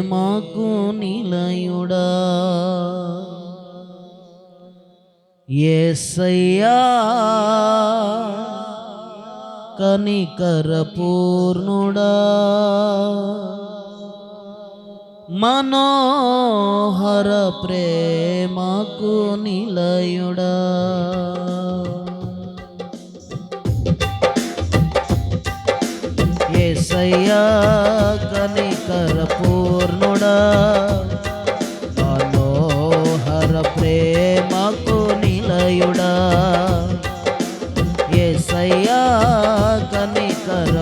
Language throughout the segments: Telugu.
మాకు నిలయుడా. ఏసయ్యా కనికర పూర్ణుడా మనోహర ప్రేమకు నిలయుడా. ఏసయ్యా ఏసయ్యా కనికర.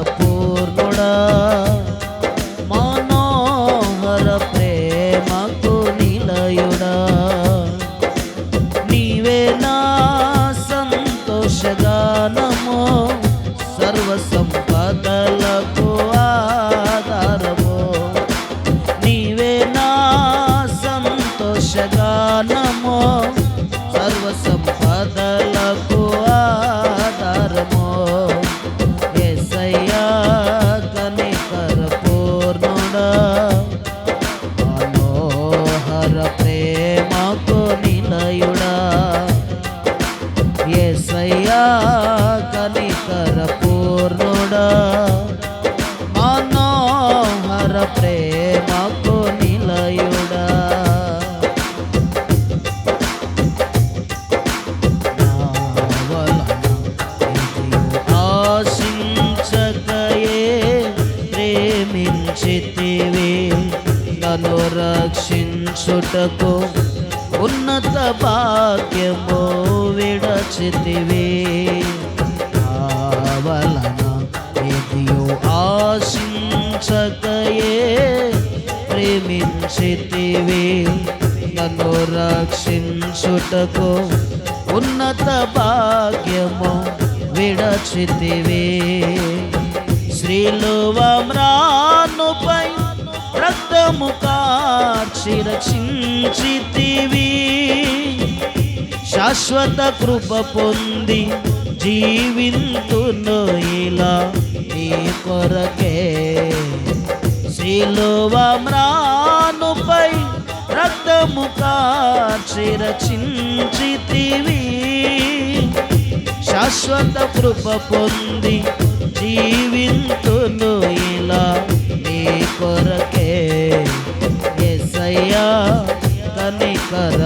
మనోహర ప్రేమకు నిలయుడా? ఎసయ్యా కనికర పూర్ణుడా? మనోహర ప్రేమకు నిలయుడా? ఆశించకయే ప్రేమించితివే. నన్ను రక్షించుటకు ఉన్నత భాగ్యము విడచితివి. నా వలన ఆశించకయే ప్రేమించితివి. నన్ను రక్షించుటకు ఉన్నత భాగ్యము విడచితివి. శ్రీలువమ్రానుపై రక్తము కార్చి రక్షించితివి. శాశ్వత కృప పొంది జీవింతును ఇలా నీ కొరకే. శిలువ మ్రానుపై రక్తము కార్చి రక్షించితివి. శాశ్వత కృప పొంది జీవింతును ఇలా కొరకే. ఎసయ్యా కనికర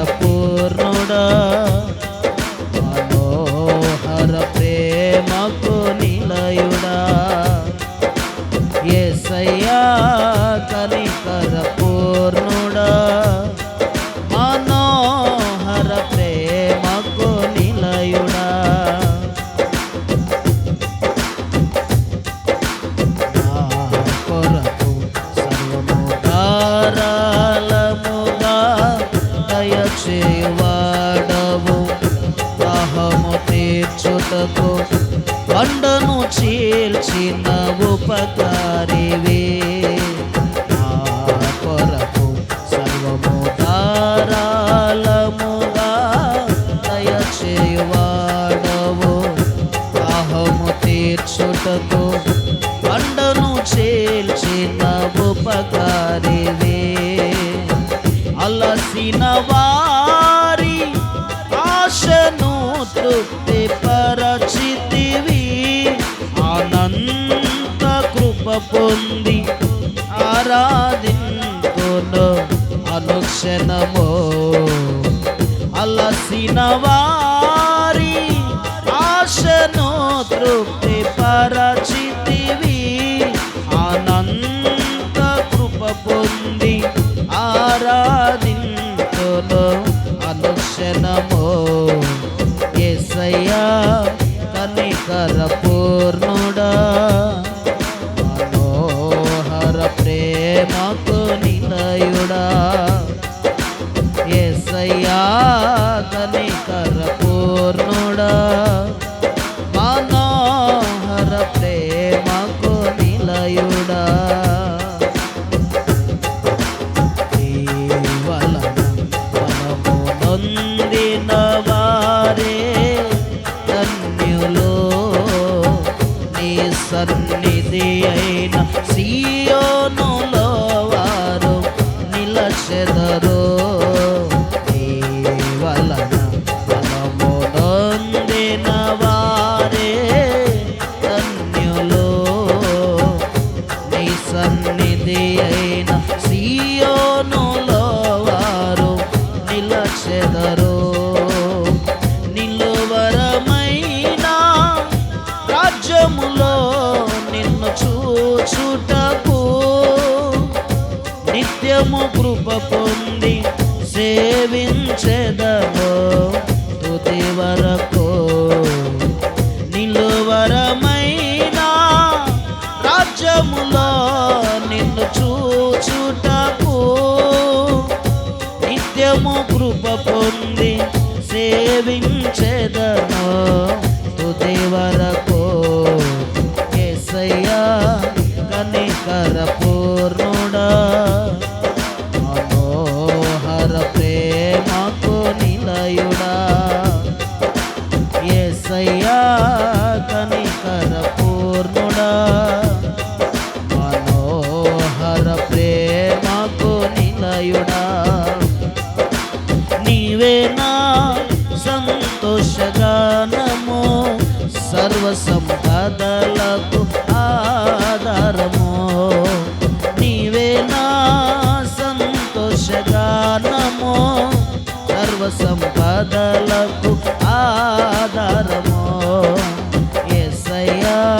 చీల్చిన ఉపకారివే. నా కొరకు సర్వము ధారాళముగా దయచేవాడవు దాహము తీర్చుటకు పండను చేల్చిన ఉపకారివే. అలసిన వారి ఆశను తృప్తి పొంది ఆరాధింతును అనుక్షణము అలసిన వారి ఆశను తృప్తి పరచితివి ఆనంద కృప పొంది ఆరాధి ఏది అయినా సీయోనులో వారు నిలచెదరు. నిత్యము కృప పొంది సేవించెదను. తుది వరకు মায়া